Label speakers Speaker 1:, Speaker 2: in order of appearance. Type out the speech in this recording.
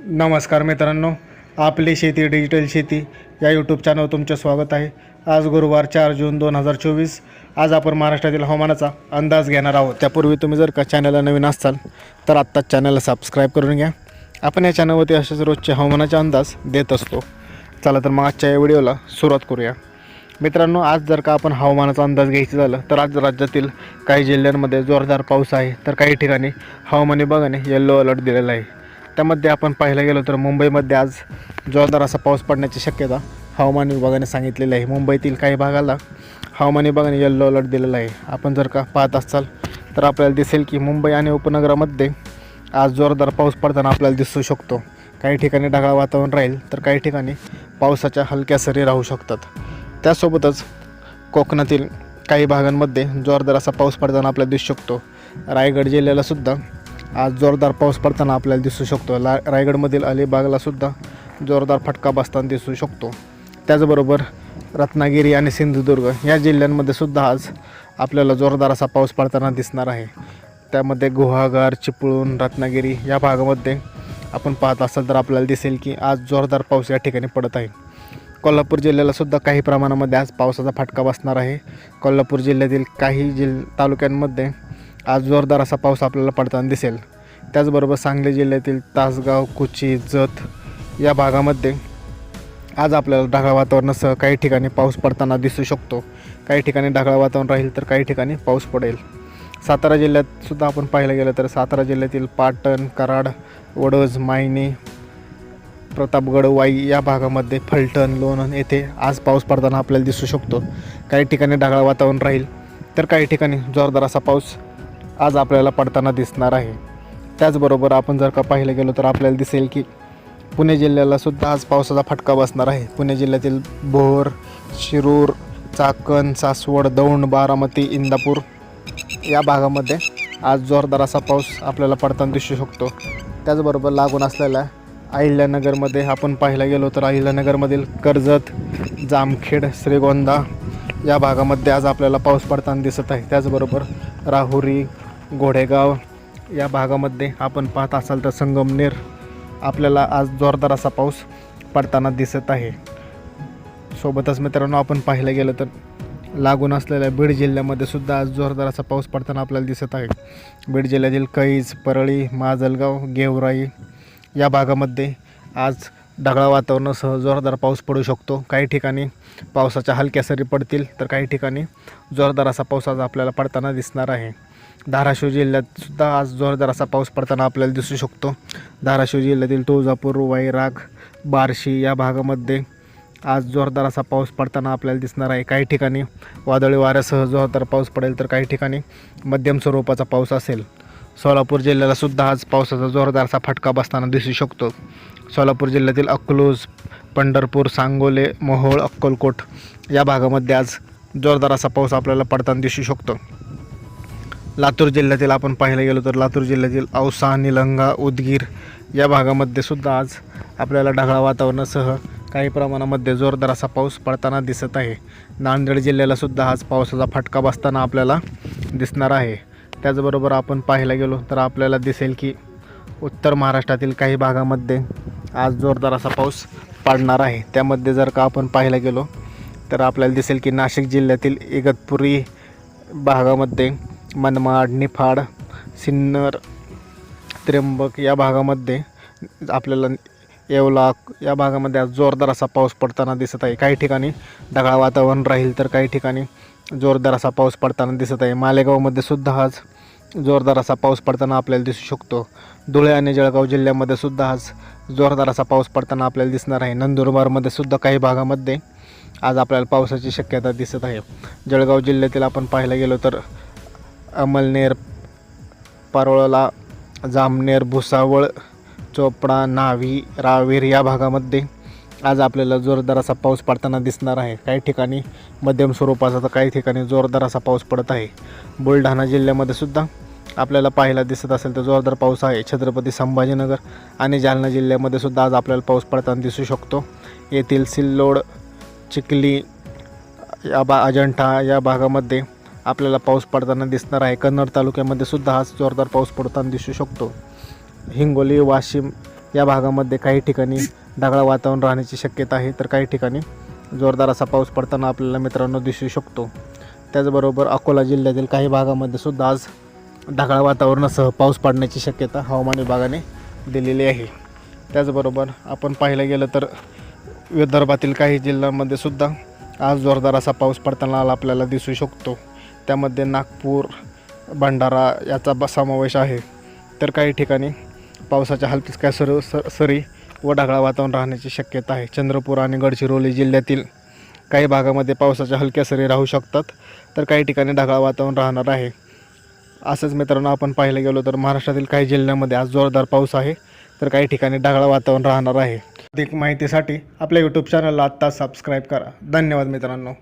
Speaker 1: नमस्कार मित्रांनो आपली शेती डिजिटल शेती या यूट्यूब चॅनलवर तुमचं स्वागत आहे. आज गुरुवार चार जून दोन हजार चोवीस. आज आपण महाराष्ट्रातील हवामानाचा अंदाज घेणार आहोत. त्यापूर्वी तुम्ही जर का चॅनलला नवीन असाल तर आत्ताच चॅनलला सबस्क्राईब करून घ्या. आपण या चॅनलवरती असेच रोजचे हवामानाचा अंदाज देत असतो. चला तर मग आजच्या या व्हिडिओला सुरुवात करूया. मित्रांनो आज जर का आपण हवामानाचा अंदाज घ्यायचं झालं तर आज राज्यातील काही जिल्ह्यांमध्ये जोरदार पाऊस आहे. तर काही ठिकाणी हवामान विभागाने येल्लो अलर्ट दिलेला आहे. त्यामध्ये आपण पाहायला गेलो तर मुंबईमध्ये आज जोरदार असा पाऊस पडण्याची शक्यता हवामान विभागाने सांगितलेली आहे. मुंबईतील काही भागाला हवामान विभागाने येल्लो अलर्ट दिलेला आहे. आपण जर का पाहत असाल तर आपल्याला दिसेल की मुंबई आणि उपनगरामध्ये आज जोरदार पाऊस पडताना आपल्याला दिसू शकतो. काही ठिकाणी ढगाळ वातावरण राहील तर काही ठिकाणी पावसाच्या हलक्या सरी राहू शकतात. त्यासोबतच कोकणातील काही भागांमध्ये जोरदार असा पाऊस पडताना आपल्याला दिसू शकतो. रायगड जिल्ह्याला सुद्धा आज जोरदार पाऊस पडताना आपल्याला दिसू शकतो. ला रायगडमधील अलिबागलासुद्धा जोरदार फटका बसताना दिसू शकतो. त्याचबरोबर रत्नागिरी आणि सिंधुदुर्ग या जिल्ह्यांमध्ये सुद्धा आज आपल्याला जोरदार असा पाऊस पडताना दिसणार आहे. त्यामध्ये गुहागर चिपळूण रत्नागिरी या भागामध्ये आपण पाहत असाल तर आपल्याला दिसेल की आज जोरदार पाऊस या ठिकाणी पडत आहे. कोल्हापूर जिल्ह्यालासुद्धा काही प्रमाणामध्ये आज पावसाचा फटका बसणार आहे. कोल्हापूर जिल्ह्यातील काही जिल तालुक्यांमध्ये आज जोरदार असा पाऊस आपल्याला पडताना दिसेल. त्याचबरोबर सांगली जिल्ह्यातील तासगाव कुची जत या भागामध्ये आज आपल्याला ढगाळ वातावरणासह काही ठिकाणी पाऊस पडताना दिसू शकतो. काही ठिकाणी ढगाळ वातावरण राहील तर काही ठिकाणी पाऊस पडेल. सातारा जिल्ह्यात सुद्धा आपण पाहायला गेलं तर सातारा जिल्ह्यातील पाटण कराड वडोज मायनी प्रतापगड वाई या भागामध्ये फलटण लोणंद येथे आज पाऊस पडताना आपल्याला दिसू शकतो. काही ठिकाणी ढगाळ वातावरण राहील तर काही ठिकाणी जोरदार असा पाऊस आज आपल्याला पडताना दिसणार आहे. त्याचबरोबर आपण जर का पाहिलं गेलो तर आपल्याला दिसेल की पुणे जिल्ह्यालासुद्धा आज पावसाचा फटका बसणार आहे. पुणे जिल्ह्यातील भोर शिरूर चाकण सासवड दौंड बारामती इंदापूर या भागामध्ये आज जोरदार असा पाऊस आपल्याला पडताना दिसू शकतो. त्याचबरोबर लागून असलेल्या अहिल्यानगरमध्ये आपण पाहायला गेलो तर अहिल्यानगरमधील कर्जत जामखेड श्रीगोंदा या भागामध्ये आज आपल्याला पाऊस पडताना दिसत आहे. त्याचबरोबर राहुरी घोडेगाव या भागामध्ये आपण पाहत असाल तर संगमनेर आपल्याला आज जोरदार असा पाऊस पडताना दिसत आहे. सोबतच मित्रांनो आपण पाहिलं गेलं तर लागून असलेल्या बीड जिल्ह्यामध्ये सुद्धा आज जोरदार असा पाऊस पडताना आपल्याला दिसत आहे. बीड जिल्ह्यातील कैज परळी माजलगाव गेवराई या भागामध्ये आज ढगाळ वातावरणासह जोरदार पाऊस पडू शकतो. काही ठिकाणी पावसाच्या हलक्या सरी पडतील तर काही ठिकाणी जोरदार असा पाऊस आज आपल्याला पडताना दिसणार आहे. धाराशिव जिल्ह्यात सुद्धा आज जोरदार असा पाऊस पडताना आपल्याला दिसू शकतो. धाराशिव जिल्ह्यातील तुळजापूर वैराग बार्शी या भागामध्ये आज जोरदार असा पाऊस पडताना आपल्याला दिसणार आहे. काही ठिकाणी वादळी वाऱ्यासह जोरदार पाऊस पडेल तर काही ठिकाणी मध्यम स्वरूपाचा पाऊस असेल. सोलापूर जिल्ह्याला सुद्धा आज पावसाचा जोरदार असा फटका बसताना दिसू शकतो. सोलापूर जिल्ह्यातील अकलूज पंढरपूर सांगोले मोहोळ अक्कलकोट या भागामध्ये आज जोरदार असा पाऊस आपल्याला पडताना दिसू शकतो. लातूर जिल्ह्यातील आपण पाहायला गेलो तर लातूर जिल्ह्यातील औसा निलंगा उदगीर या भागामध्ये सुद्धा आज आपल्याला ढगाळ वातावरणासह काही प्रमाणामध्ये जोरदार असा पाऊस पडताना दिसत आहे. नांदेड जिल्ह्याला सुद्धा आज पावसाचा फटका बसताना आपल्याला दिसणार आहे. त्याचबरोबर आपण पाहायला गेलो तर आपल्याला दिसेल की उत्तर महाराष्ट्रातील काही भागामध्ये आज जोरदार असा पाऊस पडणार आहे. त्यामध्ये जर का आपण पाहायला गेलो तर आपल्याला दिसेल की नाशिक जिल्ह्यातील इगतपुरी भागामध्ये मनमाड निफाड सिन्नर त्र्यंबक या भागामध्ये आपल्याला येवला या भागामध्ये आज जोरदार असा पाऊस पडताना दिसत आहे. काही ठिकाणी ढगाळ वातावरण राहील तर काही ठिकाणी जोरदार असा पाऊस पडताना दिसत आहे. मालेगावमध्ये सुद्धा आज जोरदार असा पाऊस पडताना आपल्याला दिसू शकतो. धुळे आणि जळगाव जिल्ह्यामध्ये सुद्धा आज जोरदार असा पाऊस पडताना आपल्याला दिसणार आहे. नंदुरबारमध्ये सुद्धा काही भागामध्ये आज आपल्याला पावसाची शक्यता दिसत आहे. जळगाव जिल्ह्यातील आपण पाहायला गेलो तर अमलनेर पारोळला जामनेर भुसावळ चोपडा नावी रावेर या भागामध्ये आज आपल्याला जोरदार असा पाऊस पडताना दिसणार आहे. काही ठिकाणी मध्यम स्वरूपाचा तर काही ठिकाणी जोरदार असा पाऊस पडत आहे. बुलढाणा जिल्ह्यामध्ये सुद्धा आपल्याला पाहायला दिसत असेल तर जोरदार पाऊस आहे. छत्रपती संभाजीनगर आणि जालना जिल्ह्यामध्ये सुद्धा आज आपल्याला पाऊस पडताना दिसू शकतो. येथील सिल्लोड चिखली या बा अजंठा या भागामध्ये आपल्याला पाऊस पडताना दिसणार आहे. कन्नड तालुक्यामध्ये सुद्धा आज जोरदार पाऊस पडताना दिसू शकतो. हिंगोली वाशिम या भागामध्ये काही ठिकाणी ढगाळ वातावरण राहण्याची शक्यता आहे तर काही ठिकाणी जोरदार असा पाऊस पडताना आपल्याला मित्रांनो दिसू शकतो. त्याचबरोबर अकोला जिल्ह्यातील काही भागामध्ये सुद्धा आज ढगाळ वातावरणासह पाऊस पडण्याची शक्यता हवामान विभागाने दिलेली आहे. त्याचबरोबर आपण पाहायला गेलं तर विदर्भातील काही जिल्ह्यांमध्ये सुद्धा आज जोरदार असा पाऊस पडताना आपल्याला दिसू शकतो. त्यामध्ये नागपूर भंडारा याचा ब समावेश आहे. तर काही ठिकाणी पावसाच्या हलक्या सर स- सरी व ढगाळ वातावरण राहण्याची शक्यता आहे. चंद्रपूर आणि गडचिरोली जिल्ह्यातील काही भागामध्ये पावसाच्या हलक्या सरी राहू शकतात. तर काही ठिकाणी ढगाळ वातावरण राहणार आहे. असंच मित्रांनो आपण पाहायला गेलो तर महाराष्ट्रातील काही जिल्ह्यांमध्ये आज जोरदार पाऊस आहे. तर काही ठिकाणी ढगाळ वातावरण राहणार आहे. अधिक माहितीसाठी आपल्या यूट्यूब चॅनलला आत्ता सबस्क्राईब करा. धन्यवाद मित्रांनो.